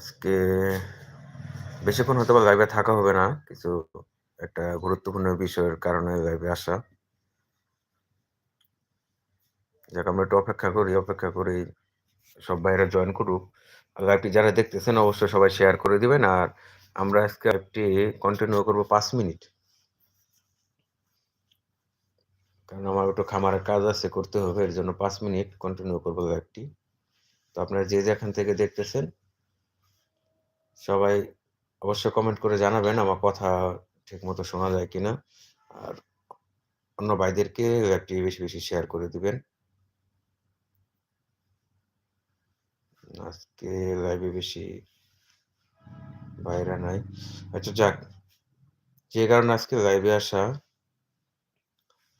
আজকে বেশিক্ষণ হয়তোবা লাইভে থাকা হবে না। কিছু একটা গুরুত্বপূর্ণ বিষয়ের কারণে লাইভে আসা। যাক আমরা একটু অপেক্ষা করি, অপেক্ষা করি সব ভাইয়েরা জয়েন করুক। লাইভটি যারা দেখতেছেন অবশ্যই সবাই শেয়ার করে দিবেন। আর আমরা আজকে লাইভটি কন্টিনিউ করব পাঁচ মিনিট। কারণ আমার একটু খামারের কাজ আছে করতে হবে। এর জন্য পাঁচ মিনিট কন্টিনিউ করব লাইভটি। তো আপনারা যে যেখান থেকে দেখতেছেন সবাই অবশ্যই কমেন্ট করে জানাবেন আমার কথা ঠিক মতো শোনা যায় কিনা। আর অন্য ভাইদেরকে লাইভটি বেশি, বেশি শেয়ার করে দিবেন। আজকে লাইভে বেশি ভাইরা নাই। আচ্ছা যাক। যে কারণে আজকে লাইভে আসা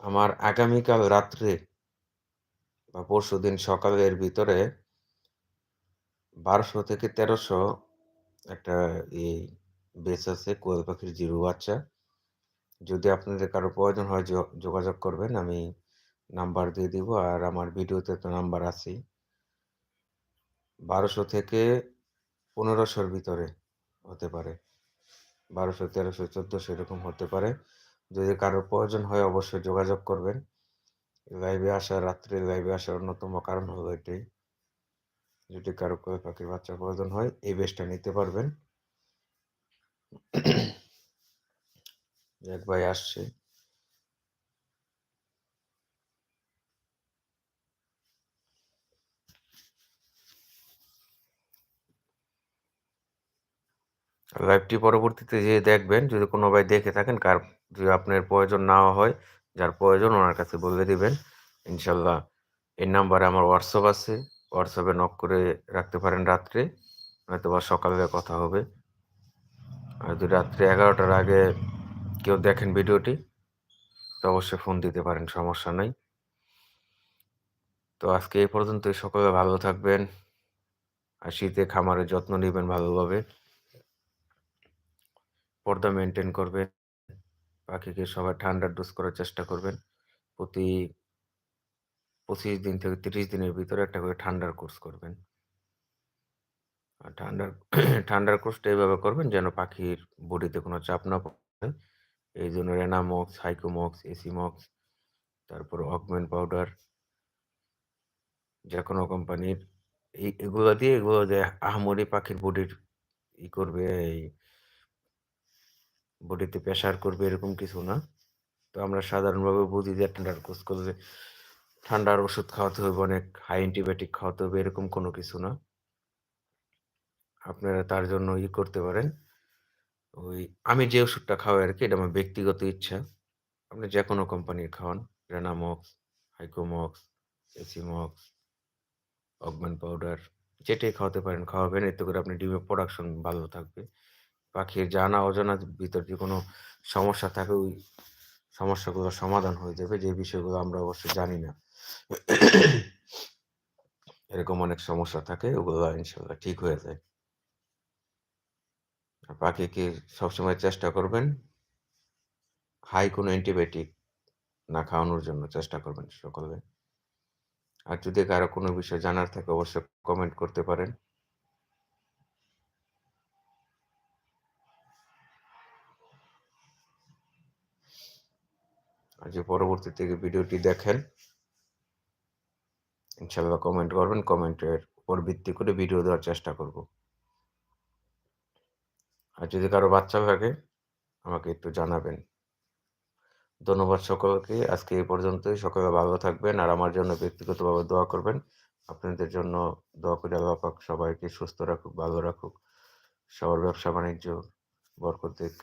আমার আগামীকাল রাত্রে বা পরশুদিন সকালের ভিতরে বারোশো থেকে ১৩০০ একটা এই বেস আছে কোয়েল পাখির জিরো বাচ্চা। যদি আপনাদের কারও প্রয়োজন হয় যোগাযোগ করবেন। আমি নাম্বার দিয়ে দিব। আর আমার ভিডিওতে তো নাম্বার আছেই। বারোশো থেকে পনেরোশোর ভিতরে হতে পারে। ১২০০, ১৩০০, ১৪০০ এরকম হতে পারে। যদি কারও প্রয়োজন হয় অবশ্যই যোগাযোগ করবেন। লাইভে আসা রাত্রে লাইভে আসার অন্যতম কারণ হলো এটাই। যদি কারও কোয়েল পাখির বাচ্চার প্রয়োজন হয় এই বেচটা নিতে পারবেন। এক ভাই আসছে। লাইভটি পরবর্তীতে যেয়ে দেখবেন। যদি কোনো ভাই দেখে থাকেন কার যদি আপনার প্রয়োজন না হয়, যার প্রয়োজন ওনার কাছে বলে দিবেন। ইনশাল্লাহ এই নাম্বারে আমার হোয়াটসঅ্যাপ আছে। এ নক করে রাখতে পারেন রাত্রে। হয়তোবা সকালে কথা হবে। আর যদি রাত্রে ১১ঃ০০ টার আগে কেউ দেখেন ভিডিওটি, তো অবশ্যই ফোন দিতে পারেন, সমস্যা নাই। তো আজকে এই পর্যন্ত সকলে ভালো থাকবেন। আর শীতে খামারের যত্ন নেবেন ভালোভাবে। পর্দা মেনটেন করবেন। পাখিকে সবাই ঠান্ডা ডোজ করার চেষ্টা করবেন। প্রতি ২৫ দিন থেকে ৩০ দিনের ভিতরে একটা করে ঠান্ডার কোর্স করবেন। ঠান্ডার ঠান্ডার কোর্সটা এইভাবে করবেন যেন পাখির বডিতে কোনো চাপ না পড়ে। এই জন্য রেনামক্স, হাইকোমক্স, এসিমক্স, তারপর অগমেন্ট পাউডার যে কোনো কোম্পানির এই এগুলা দিয়ে এগুলো যে আহামরি পাখির বডির ই করবে এই বডিতে প্রেশার করবে এরকম কিছু না। তো আমরা সাধারণভাবে বুঝি যে ঠান্ডার কোর্স করলে ঠান্ডার ওষুধ খাওয়াতে হবে অনেক, হাই অ্যান্টিবায়োটিক খাওয়াতে হবে এরকম কোনো কিছু না। আপনারা তার জন্য ই করতে পারেন। ওই আমি যে ওষুধটা খাওয়াই আর কি এটা আমার ব্যক্তিগত ইচ্ছা। আপনি যে কোনো কোম্পানির খাওয়ান। রেনামক্স, হাইকোমক্স, এসিমক্স, অগমেন্ট পাউডার যেটাই খাওয়াতে পারেন খাওয়াবেন। এতে করে আপনার ডিমের প্রোডাকশন ভালো থাকবে। পাখির জানা অজানার ভিতর যে কোনো সমস্যা থাকে ওই সমস্যাগুলো সমাধান হয়ে যাবে যে বিষয়গুলো আমরা অবশ্যই জানি না। এরকম অনেক সমস্যা থাকে, ওগুলো ইনশাল্লাহ ঠিক হয়ে যায়। আর পাখিকে সবসময় চেষ্টা করবেন, হাই কোনো অ্যান্টিবায়োটিক না খাওয়ানোর জন্য চেষ্টা করবেন সকলে। আর যদি কারও কোনো বিষয় জানার থাকে, অবশ্যই কমেন্ট করতে পারেন। আর যে পরবর্তী থেকে ভিডিওটি দেখেন ইনশাল্লাহ কমেন্ট করবেন। কমেন্টের উপর ভিত্তি করে ভিডিও দেওয়ার চেষ্টা করব। আর যদি কারও বাচ্চা লাগে আমাকে একটু জানাবেন। ধন্যবাদ সকলকে। আজকে এই পর্যন্তই। সকলে ভালো থাকবেন। আর আমার জন্য ব্যক্তিগতভাবে দোয়া করবেন। আপনাদের জন্য দোয়া করি আল্লাহ পাক সবাইকে সুস্থ রাখুক, ভালো রাখুক। সবার ব্যবসা-বাণিজ্য বরকত দিক।